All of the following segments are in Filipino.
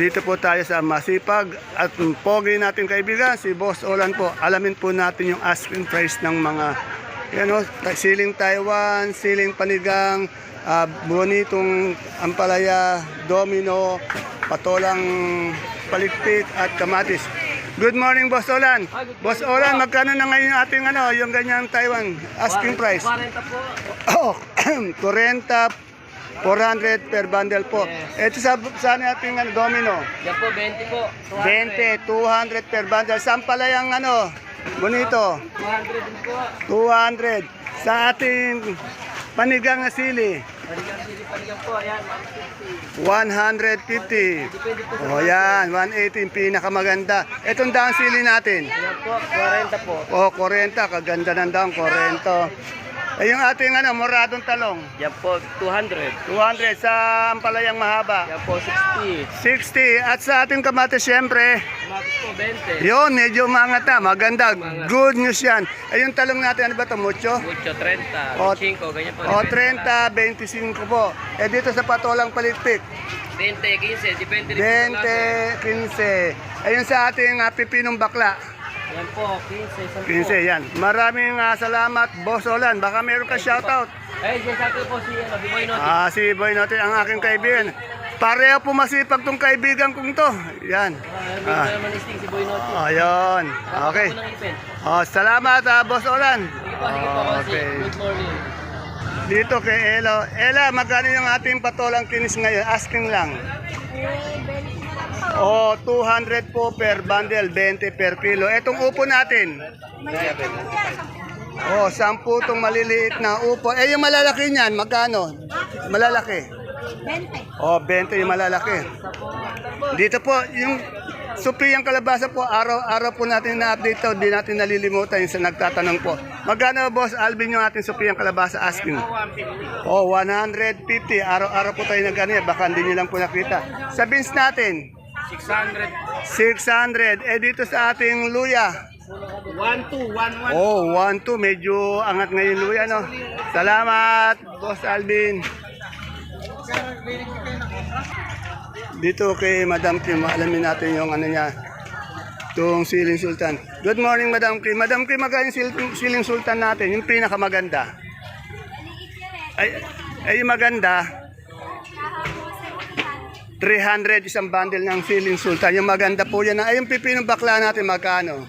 Dito po tayo sa masipag at pogi natin kaibigan, si Boss Olan po. Alamin po natin yung asking price ng mga yan o, siling Taiwan, siling panigang, ah, bonitong ampalaya, domino, patolang palikpik at kamatis. Good morning, Boss Olan. Boss Olan, magkano na ngayon ating ano, yung ganyang Taiwan asking price? 40 po. Oh, 40, 400 per bundle po. Ito sa saan ating ano, domino? Yan po, 20 po. 20, 200 per bundle. Saan pala yung ano? Bonito. 200 din po. 200. Sa ating panigang sili, Paligang sili, paligang po. Ayan, 150. 150. Depende po sa O yan, 180 yung pinakamaganda. Itong daang sili natin. Ayan po, 40 po. O, 40. Kaganda ng daang, 40. Eh, yung ating ano, moradong talong. Yan po, 200. 200 sa ampalayang mahaba. Yan po, 60. 60. At sa ating kamatis, syempre, Tomatis po, 20. yun, medyo umangat na. Maganda. Good news yan. Ay, yung talong natin, ano ba ito? Mucho? Mucho, 30. O- 5, ganyan po. O, depende sa- 30, 25 po. Eh, dito sa patolang palitik, 20, 15. Depende rin po sa lasa. 20, 15. Ayun sa ating uh, pipinong bakla. Yan po, 15. 15, yan. Maraming ah, salamat, Boss Olan. Baka meron ka shoutout. Sa akin po si ano, Biboy Noti. Ah, si Boy natin, ang aking kaibigan. Pareho po masipag tong kaibigan kong to. Yan. Ah, hindi naman si Boy Noti. Ayun. Okay. Ng ipin. Oh, salamat, ah, Boss Olan. Okay. Good morning. Dito kay Elo. Ela, magkano yung ating patolang kinis ngayon? Asking lang. Oh, 200 po per bundle, 20 per kilo. Etong upo natin. Oh, 10 tong maliliit na upo. Eh, yung malalaki niyan, magkano? Malalaki. 20. Oh, 20 yung malalaki. Dito po, yung supi kalabasa po, araw-araw po natin na-update to, di natin nalilimutan yung sa nagtatanong po. Magkano, Boss Alvin, yung ating supi yung kalabasa asking? Oh, 150. Araw-araw po tayo nagkano yan. Baka hindi nyo lang po nakita. Sa beans natin, 600. 600. Eh, dito sa ating luya, 1, 2, 1, 1. Oh, 1, 2. Medyo angat ngayon luya, no? Salamat, Boss Alvin. Dito kay Madam Kim, alamin natin yung ano niya, itong siling sultan. Good morning, Madam Kim. Madam Kim, magkano yung sil- siling sultan natin? Yung pinakamaganda. Ay, ay maganda, 300 isang bundle ng siling sultan. Yung maganda po yan. Ay, yung pipinong bakla natin, magkano?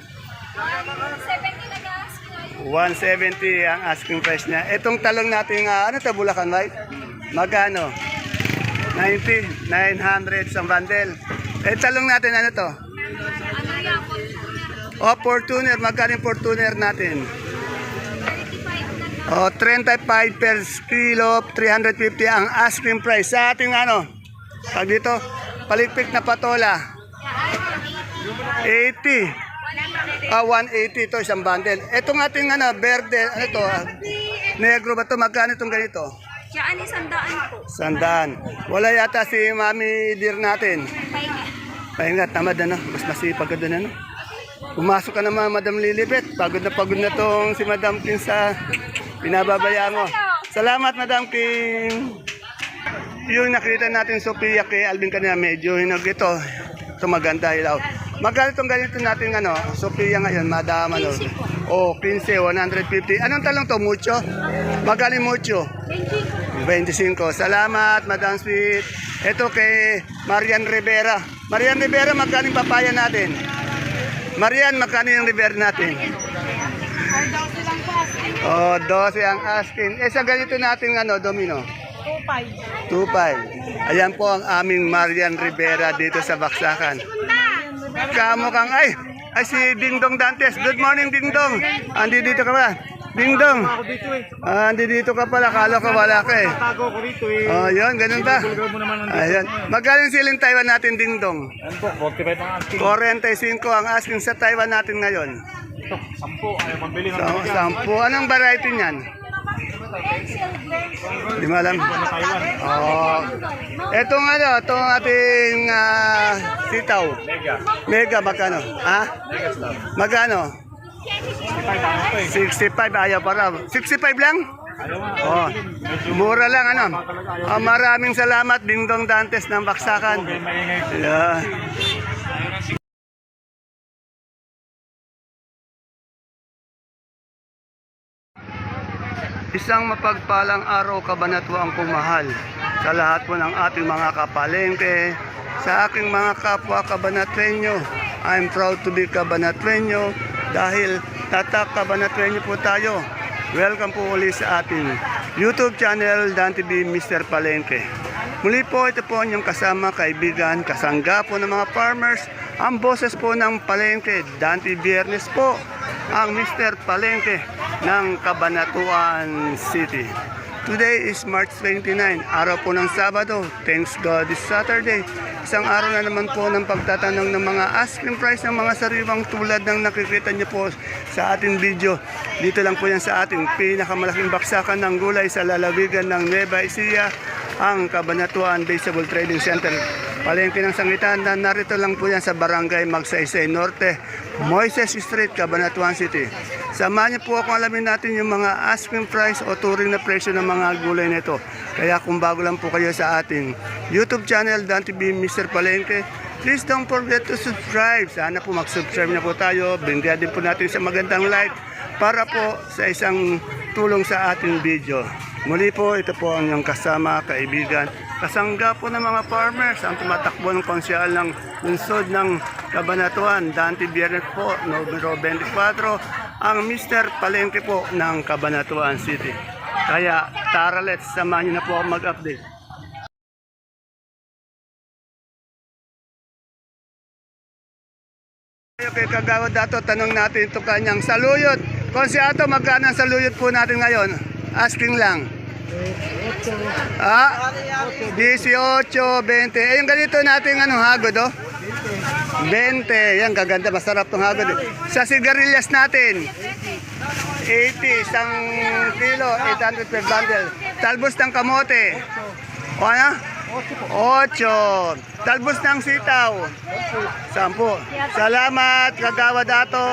170 ang asking price niya. Itong talong natin, ah, ano to, Bulacan White? Magkano? 90, 900 sa bundle. Eh, talong natin, ano to? O, Fortuner. Magkano yung Fortuner natin? O, 35 per kilo, 350 ang asking price. Sa ating ano, pag dito, palikpik na patola, 80. Ah, 180 to isang bundle. Itong ating ano, verde, ano to? ah, negro ba to? Magkano itong ganito? Yan, isang daan po. Sandaan. Wala yata si Mami Dear natin. Pahinga. Tamad ano. Mas masipag ka dun ano. Pumasok ka naman, Madam Lilibet. Pagod na pagod na tong si Madam King sa pinababaya mo. Salamat, Madam King. Yung nakita natin Sophia kay Alvin kanina, medyo hinag ito. Ito maganda ilaw. Magkano itong ganito natin ano, Sophia ngayon, Madam ano? Oh, 15, 150. Anong talong to? Mucho? Magkano yung mucho? 25. Salamat, Madam Sweet. Ito kay Marian Rivera. Marian Rivera, magkano papaya natin? Marian, magkano yung Rivera natin? Oh, 12 ang asking. Eh, sa ganito natin ano, Domino? 2.5. 2.5. Ayan po ang aming Marian Rivera dito sa Baksakan. Kamukhang, ay, ay si Dingdong Dantes. Good morning, Dingdong. Andi dito ka ba? Dingdong. Ah, andi dito ka pala. Kala ko wala ka eh. Tago ko dito eh. Oh, yun, ganun ba? Ayan. Magkano siling Taiwan natin, Dingdong? Ano po, 45 ang asking. 45 ang asking sa Taiwan natin ngayon. Ito, 10. Ayaw mabili ng Sa, bigyan. sampu. Anong variety niyan? Di mo alam. Oh. Etong ano, itong ating ah, sitaw. Mega. Mega, magkano? Ha? Mega. Magkano? 65 ang ito eh. 65, ayaw pa raw. 65 lang? Oh, mura lang ano. Ah, maraming salamat Dingdong Dantes ng Baksakan. Yeah. Isang mapagpalang araw kabanatuang pumahal sa lahat po ng ating mga kapalengke, sa aking mga kapwa kabanatwenyo. I'm proud to be kabanatwenyo dahil tatak kabanatwenyo po tayo. Welcome po ulit sa ating YouTube channel Dan TV Mr. Palengke. Muli po ito po ang kasama, kaibigan, kasangga po ng mga farmers, ang boses po ng Palengke, Dante Biernes po, ang Mr. Palengke ng Cabanatuan City. Today is March 29, araw po ng Sabado. Thanks God it's Saturday. Isang araw na naman po ng pagtatanong ng mga asking price ng mga sariwang tulad ng nakikita niyo po sa ating video. Dito lang po yan sa ating pinakamalaking baksakan ng gulay sa lalawigan ng Nueva Ecija, ang Cabanatuan Baseball Trading Center. Palengke ng sangitan na narito lang po yan sa Barangay Magsaysay Norte, Moises Street, Cabanatuan City. Samahan niyo po ako alamin natin yung mga asking price o turing na presyo ng mga gulay nito. Kaya kung bago lang po kayo sa ating YouTube channel, Dan TV Mr. Palengke, please don't forget to subscribe. Sana po mag-subscribe na po tayo. Bigyan din po natin sa magandang like para po sa isang tulong sa ating video. Muli po, ito po ang inyong kasama, kaibigan, kasangga po ng mga farmers, ang tumatakbo ng konsyal ng lungsod ng Cabanatuan, Dante Biernes po, numero 24, ang Mr. Palengke po ng Cabanatuan City. Kaya tara let's, samahan niyo na po mag-update. Okay, kagawad dato, tanong natin ito kanyang saluyot. Konsiato, magkano ang saluyot po natin ngayon? Asking lang. Ah, 18, 20. Eh, yung ganito natin ano, hagod, oh. 20. Yan, kaganda. Masarap tong hagod. Sa sigarilyas natin, 80. Isang kilo, 800 per bundle. Talbos ng kamote. O ano? 8. Talbos ng sitaw. Sampo. Salamat, Kagawad Dato.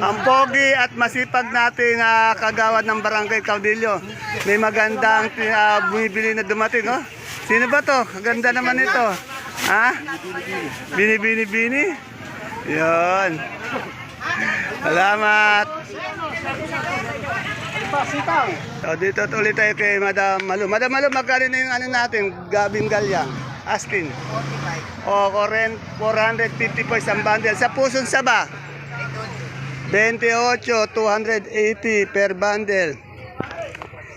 Ang pogi at masipag nating ah, kagawad ng Barangay Caudillo. May magandang uh, bumibili na dumating, oh. Sino ba to? Ganda naman ito. Ha? Bini-bini-bini? Yun. Salamat. So, dito ulit tayo kay Madam Malu. Madam Malu, magkano na yung ano natin, gabing galyang? Asking. O, koren, 450 po isang bundle. Sa pusong saba? 28, 280 per bundle.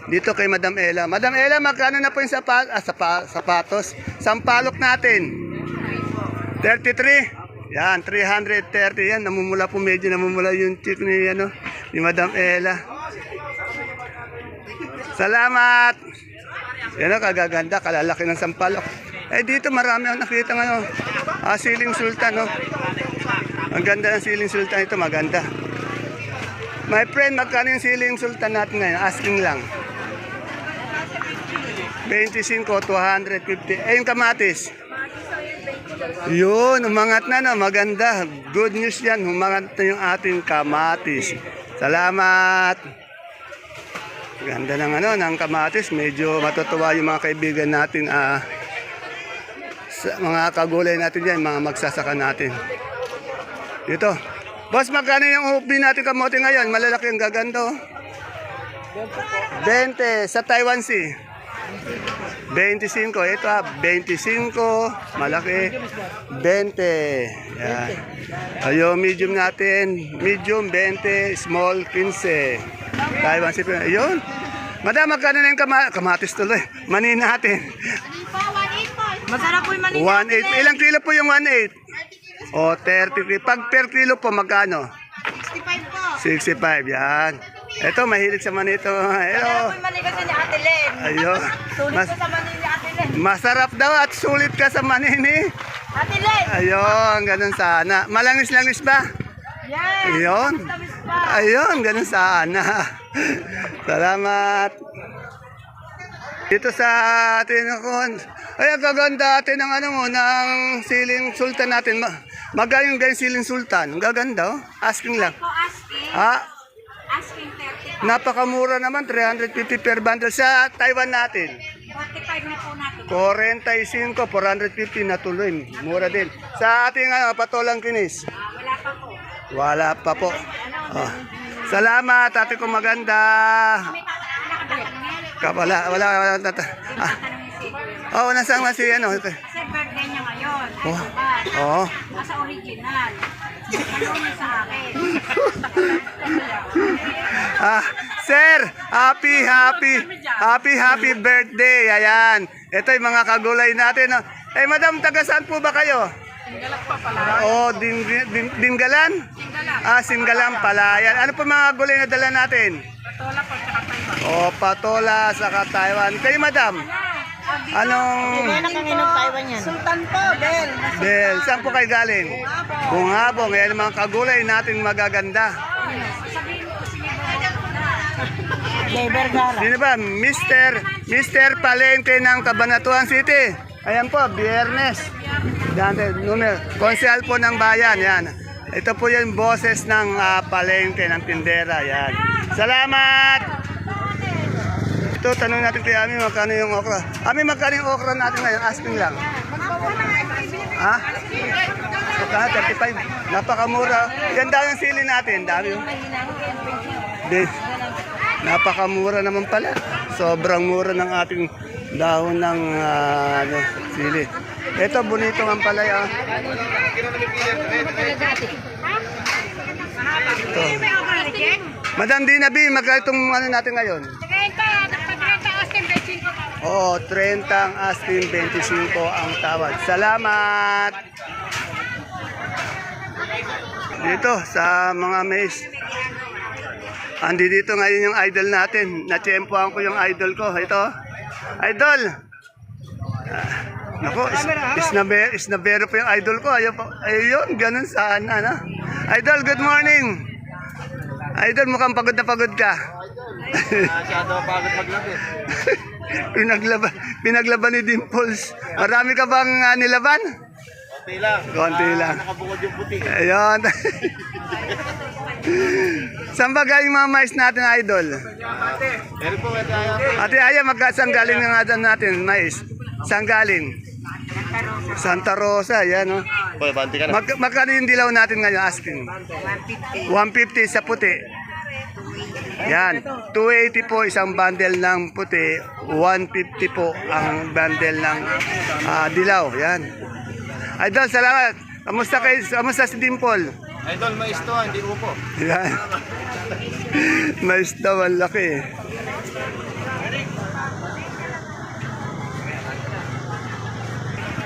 Dito kay Madam Ella. Madam Ella, magkano na po yung sapa, ah, sapa, sapatos? Sampalok natin. 33. Yan, 330. Yan, namumula po medyo namumula yung chick ni, ano, ni Madam Ella. Salamat! Yan o, kagaganda, kalalaki ng sampalok. Eh dito marami akong nakita ngayon. Ah, siling sultan, no? Ang ganda ng siling sultan ito, maganda. My friend, magkano yung siling sultan natin ngayon? Asking lang. 25, 250. Eh, yung kamatis? Yun, umangat na na. Maganda. Good news yan. Umangat na yung ating kamatis. Salamat. Ganda ng ano, ng kamatis. Medyo matutuwa yung mga kaibigan natin. Ah, sa mga kagulay natin yan, mga magsasaka natin. Dito. Boss, magkano yung ubi natin kamote ngayon? Malalaki ang gaganda. oh. 20 sa Taiwan Sea. 25. Ito ah, 25. Malaki. 20. Yan. Ayun, medium natin. Medium, 20. Small, 15. Taiwan Sea. Ayun. Madam, magkano na yung kama kamatis tuloy? Mani natin. Masarap po yung manila. 1.8. Ilang kilo po yung 1.8? O, 30. Pag per kilo po, magkano? 65 po. 65. Yan. Ito, mahilig sa manito. Hello. Masarap po yung manila kasi ni Ate Len. Ayun. Sulit Mas, sa manila ni Ate Len. masarap daw at sulit ka sa manini. Ate Len! Ayun, ganun sana. Malangis-langis ba? Yes! Ayun. Ayun, ganun sana. Salamat. Dito sa atin ako. Ay, ang gaganda atin ng ano mo, ng siling sultan natin. Ma Magkano yung ganyan siling sultan? Ang gaganda, oh. Asking lang. Po asking. Ah, Asking 35 Napakamura naman, 350 per bundle sa Taiwan natin. 45 na po natin. 45, 450 na tuloy. Mura din. Sa ating ano, patolang kinis. Wala pa po. Wala pa po. Oh. Salamat, ate ko maganda. Kapala, wala, wala, wala. Ah. Oh, nasaan nga si ano? Kasi birthday niya ngayon. Ay, Oh. Oo. Nasa original. Ano niya sa akin? Ah, sir, happy, happy, happy, happy birthday. Ayan. Ito yung mga kagulay natin. No? Eh, madam, taga saan po ba kayo? Singgalak pa pala. Oh, din, din, Dingalan? Ah, Singgalan pala. Ayan. Ano po mga gulay na dala natin? Patola po sa Taiwan. Oh, patola sa Taiwan. Kayo, madam? Anong... Taiwan yan. Sultan po, Bel. Bel, saan po kayo galing? Bungabong. Ayan ang mga kagulay natin magaganda. Sino ba? Mr. Mr. Palengke ng Cabanatuan City. Ayan po, biyernes. Dante, numero. Konsehal po ng bayan. Yan. Ito po yung boses ng ah, palengke ng tindera. Yan. Salamat! Ito, tanong natin kay Ami, magkano yung okra. Ami, magkano yung okra natin ngayon? Asking lang. Ha? Magkano? 35. Napakamura. Ganda yung sili natin. Dami yung... Di, napakamura naman pala. Sobrang mura ng ating dahon ng ah, ano, sili. Ito, bonito ang palay. Ah. Ito. Madam Dina B, magkano itong ano natin ngayon? Oo, 30 ang asking, 25 ang tawad. Salamat! Dito, sa mga mais. Andi dito ngayon yung idol natin. Natsyempohan ko yung idol ko. Ito. Idol! Ah, Nako, is, is, na, is na po yung idol ko. Ayun, po. ayun ganun sana. Ano? Idol, good morning! Idol, mukhang pagod na pagod ka. Masyado pagod maglabit. pinaglaban, pinaglaban ni Dimples. Marami ka bang ah, nilaban? Konti lang. Konti Ah, lang. Nakabukod yung puti. Ayun. Saan ba galing mga mais natin, idol? Ate Aya, magkasang galing ng adan natin, mais? Saan galing? Santa Rosa, yan o. Na. Mag magkano yung dilaw natin ngayon, asking? 150 sa puti. Yan, 280 po isang bundle ng puti, 150 po ang bundle ng ah, dilaw. Yan. Idol, salamat. Kamusta kayo? Kamusta si Dimple? Idol, mais to, hindi upo. Yan. Mais daw ang laki.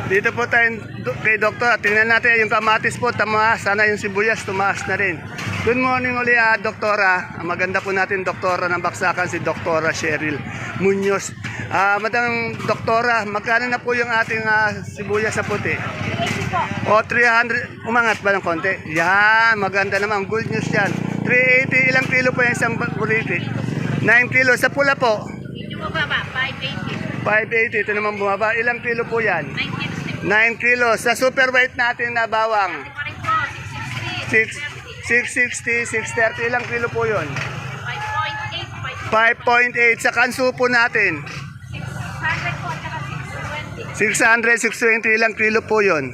Dito po tayo kay Doktor. Tingnan natin yung kamatis po. Tamaas. Sana yung sibuyas tumaas na rin. Good morning uli, ah, Doktora. Ang maganda po natin, Doktora ng Baksakan, si Doktora Cheryl Munoz. Ah, Madam Doktora, magkano na po yung ating ah, sibuyas na puti? O, 300. Umangat ba ng konti? Yan, maganda naman. Good news yan. 380, ilang kilo po yung isang buriti? 9 kilo. Sa pula po? Medyo mababa, 580. 580. Ito naman bumaba. Ilang kilo po yan? 9 kilos 9 kilo. Sa super white natin na bawang? pa rin po, 660. 6, 660, 630. Ilang kilo po yun? 5.8, 5.8. Sa kanso po natin? 600 po, tsaka 620. 600, 620. Ilang kilo po yun?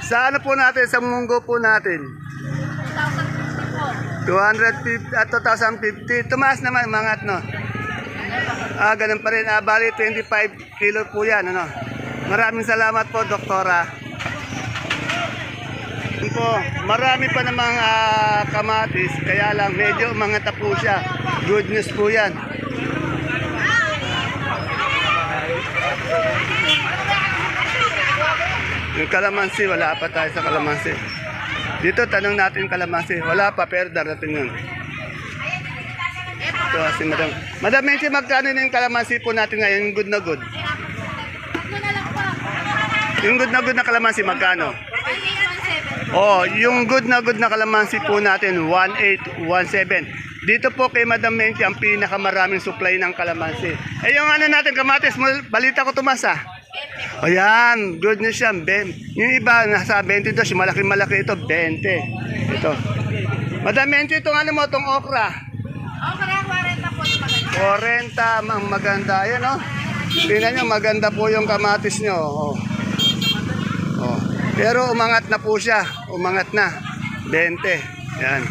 Sa ano po natin? Sa munggo po natin? 2,050 po. 250 at 2050. Tumaas naman mga no. Ah, ganun pa rin. Ah, bali 25 kilo po yan. Ano? Maraming salamat po, Doktora. Po, marami pa namang ah, kamatis, kaya lang medyo umangata po siya. Good news po yan. Yung kalamansi, wala pa tayo sa kalamansi. Dito, tanong natin yung kalamansi. Wala pa, pero darating yun. Ito, si Madam. Madam Menchi, magkano na yung kalamansi po natin ngayon? Good na good. Yung good na good na kalamansi, magkano? 1817. Oh, yung good na good na kalamansi po natin, 1817. Dito po kay Madam Menchi ang pinakamaraming supply ng kalamansi. Eh yung ano natin, kamatis, balita ko tumasa. O yan, good news yan. Ben, yung iba, nasa 22, yung malaki-malaki ito, 20. Ito. Madam Menchi, itong ano mo, itong okra. Kaya 40 po yung maganda. 40, ang maganda. Ayan, oh. Tingnan nyo, maganda po yung kamatis nyo. Oh. Pero umangat na po siya. Umangat na. 20. Yan.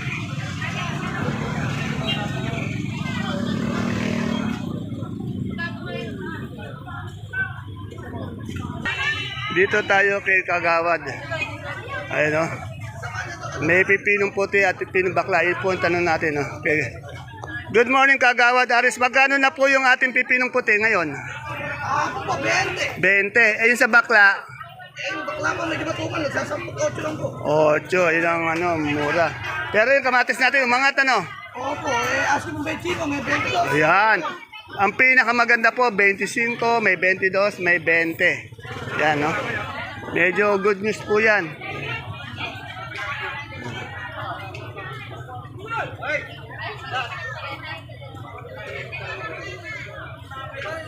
Dito tayo kay Kagawad. Ayun, oh. May pipinong puti at pipinong bakla. Yun po ang tanong natin. Oh. Okay. Good morning, Kagawad Aris. Magkano na po yung ating pipinong puti ngayon? Ako po, 20. 20. Ayun sa bakla, Eh, bakla ko, medyo matukan. Nagsasampot 8 lang po. 8. Yun ang ano, mura. Pero yung kamatis natin, umangat ano? Opo, eh, asin mo 25, may 22. Ayan. Ang pinakamaganda po, 25, may 22, may 20. Yan, no? Medyo good news po yan.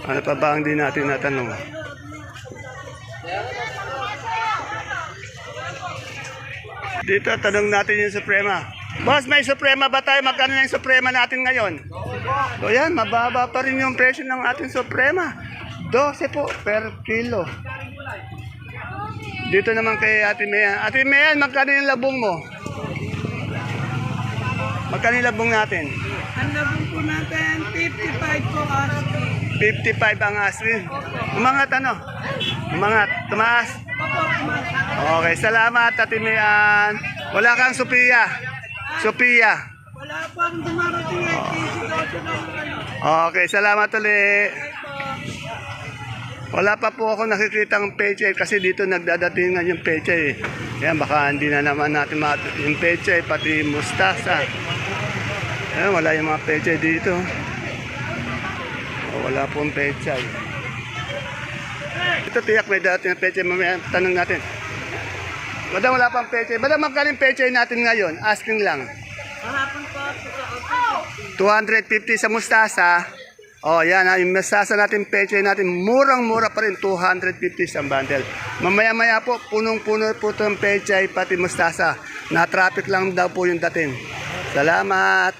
Ano pa ba ang di natin natanong? Dito, tanong natin yung Suprema. Boss, may Suprema ba tayo? Magkano na yung Suprema natin ngayon? So yan, mababa pa rin yung presyo ng ating Suprema. 12 po per kilo. Dito naman kay Ate Mayan. Ate Mayan, magkano yung labong mo? Magkano yung labong natin? Ang labong po natin, 55 po asking. 55 ang aswin. Umangat ano? Umangat. Tumaas. Opo. Okay, salamat Ate Mayan. Wala kang Sophia. Sophia. Wala pa ang dumarating 18 lang ano. Okay, salamat ulit. Wala pa po ako nakikitang peche kasi dito nagdadatingan yung peche. eh. Yan, baka hindi na naman natin mat yung peche, pati mustasa. Ayan, wala yung mga peche dito. Oh, wala pong peche. Ito tiyak may dati ng peche. Mamaya tanong natin. Madam, wala pang peche. Madam, magkano yung peche natin ngayon? Asking lang. Kahapon po, sa 250 sa mustasa. Oh, yan ha, yung mustasa natin, peche natin, murang-mura pa rin, 250 sa bundle. Mamaya-maya po, punong-puno po itong peche, pati mustasa. Na-traffic lang daw po yung dating. Salamat.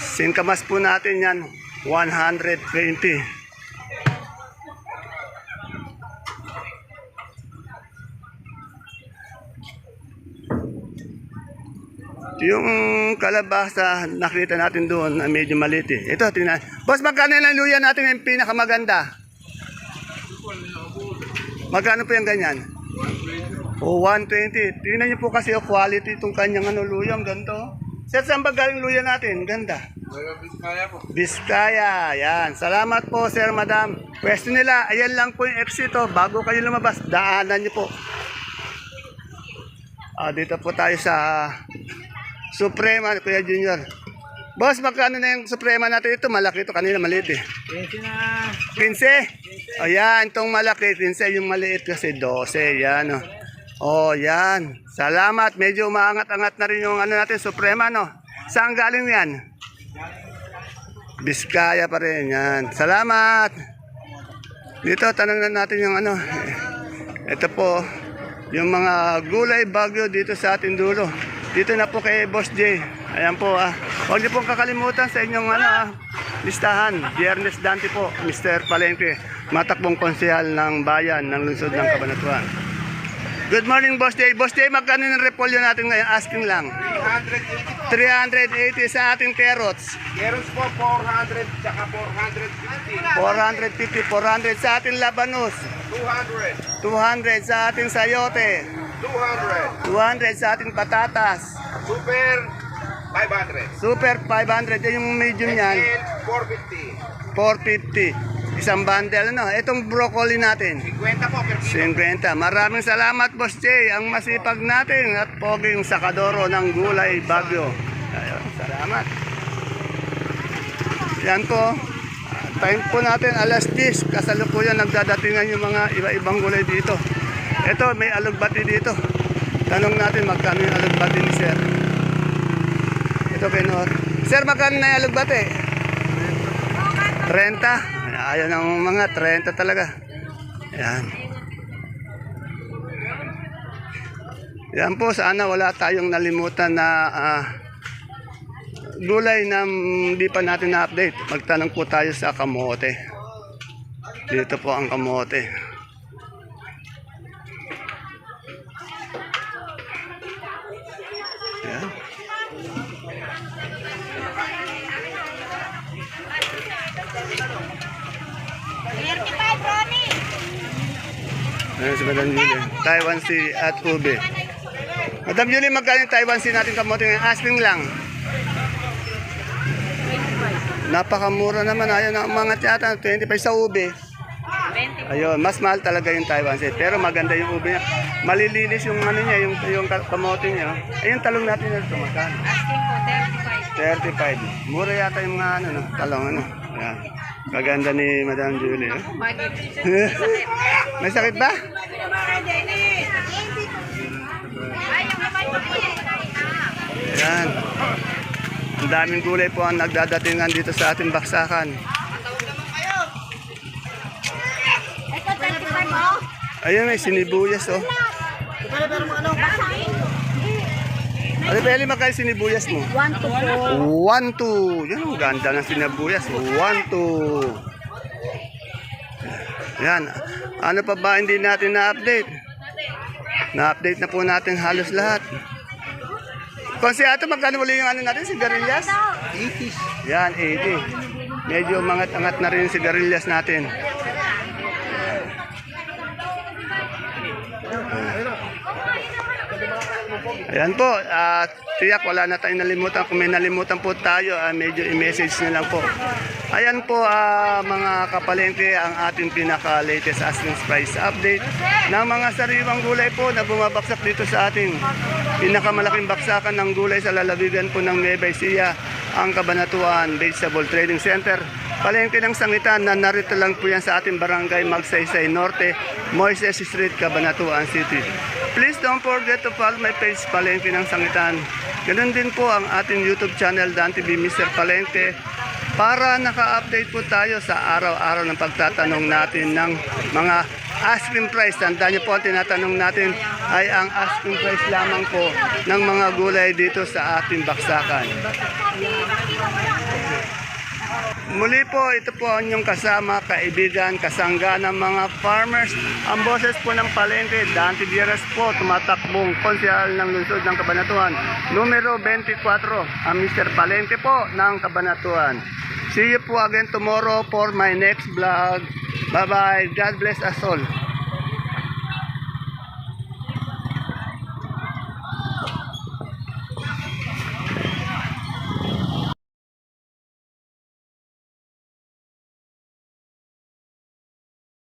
Singkamas po natin yan, 120. Yung kalabasa, nakita natin doon na medyo maliit eh. Ito, tingnan. Boss, magkano lang luya natin yung pinakamaganda? Magkano po yung ganyan? O, 120. Tingnan niyo po kasi yung quality itong kanyang ano, luya. Ang ganito. Sir, saan ba galing luya natin? Ganda. Biskaya, yan. Salamat po, sir, madam. Pwesto nila, ayan lang po yung exit, oh. Bago kayo lumabas, daanan niyo po. Ah, dito po tayo sa Suprema, Kuya Junior. Boss, magkano na yung Suprema natin? Ito, malaki ito. Kanina maliit eh. 15? O yan, itong malaki. 15 yung maliit kasi 12. Yan o. Oh. oh, yan. Salamat. Medyo umaangat-angat na rin yung ano natin, Suprema, no? Saan galing yan? Biskaya pa rin. Yan. Salamat. Dito, tanong na natin yung ano. Ito po, yung mga gulay bagyo dito sa ating dulo. Dito na po kay Boss J. Ayan po ah. Huwag niyo pong kakalimutan sa inyong ano ah, listahan. Biyernes Dante po, Mr. Palengke. Matakbong konsehal ng bayan ng lungsod ng Cabanatuan. Good morning, Boss J. Boss J, magkano yung repolyo natin ngayon? Asking lang. 380 sa ating carrots. Carrots po, 400, tsaka 450. 450, 400 sa ating labanos. 200, 200 sa ating sayote. 200, 200 sa ating patatas. super, 500. Super 500 yan yung medium niyan. And 450. 450. Isang bundle ano. Itong broccoli natin. 50 po per kilo. 50. Maraming salamat Boss Jay. Ang masipag natin at poging sakadoro ng gulay Bagyo. Ayun, salamat. Yan po. Time po natin alas 10. Kasalukuyan nagdadatingan yung mga iba-ibang gulay dito. Ito, may alugbati dito. Tanong natin magkano yung alugbati ni Sir. Ito kay Nor. Sir, magkano na yung alugbati? 30. Ayaw ng mga 30 talaga. Yan. Yan po, sana wala tayong nalimutan na ah, gulay na hindi pa natin na-update, magtanong po tayo sa kamote. Dito po ang kamote. Ayan si Madam Julie. Taiwan Sea at Ube. Madam Julie, magkano yung Taiwan Sea natin kamote ngayon? Asking lang. Napakamura naman. Ayun ang mga tiyata. 25 sa ube. Ayun, mas mahal talaga yung Taiwan Sea. Pero maganda yung ube niya. Malilinis yung ano niya, yung, yung kamote niya. Ayun, talong natin na ito. Magkano? Asking ko, 35. 35. Mura yata yung mga ano, no? talong. Ano? Ayan. Kaganda ni Madam Julie. Eh? May sakit ba? Ay, po. Ayan. Ang daming gulay po ang nagdadatingan dito sa ating baksakan. Ito, 35 mo? Ayun, may sinibuyas, oh. Ano ba, Eli, magkano sinibuyas mo? 1 to 1, 4. 2. Yan, ang ganda ng sinibuyas. 1, 2. Yan. Ano pa ba hindi natin na-update? Na-update na po natin halos lahat. Konsiyato, magkano uli yung ano natin, sigarilyas? 80. Yan, 80. Medyo mangat-angat na rin yung sigarilyas natin. Ayan po, at tiyak wala na tayong nalimutan. Kung may nalimutan po tayo, ah, medyo i-message nyo lang po. Ayan po ah, mga kapalengke ang ating pinaka-latest asking price update ng mga sariwang gulay po na bumabaksak dito sa ating pinakamalaking baksakan ng gulay sa lalawigan po ng Nueva Ecija, ang Kabanatuan Vegetable Trading Center. Palengke ng sangitan na narito lang po yan sa ating barangay Magsaysay Norte, Moises Street, Cabanatuan City. Please don't forget to follow my page Palengke ng Sangitan. Ganun din po ang ating YouTube channel Dan TV Mr. Palengke para naka-update po tayo sa araw-araw ng pagtatanong natin ng mga asking price. Tandaan niyo po, tinatanong natin ay ang asking price lamang po ng mga gulay dito sa ating baksakan. Muli po, ito po ang inyong kasama, kaibigan, kasangga ng mga farmers. Ang boses po ng palengke, Dante Vieras po, tumatakbong konsyal ng lungsod ng Kabanatuan. Numero 24, ang Mr. Palengke po ng Kabanatuan. See you po again tomorrow for my next vlog. Bye-bye. God bless us all.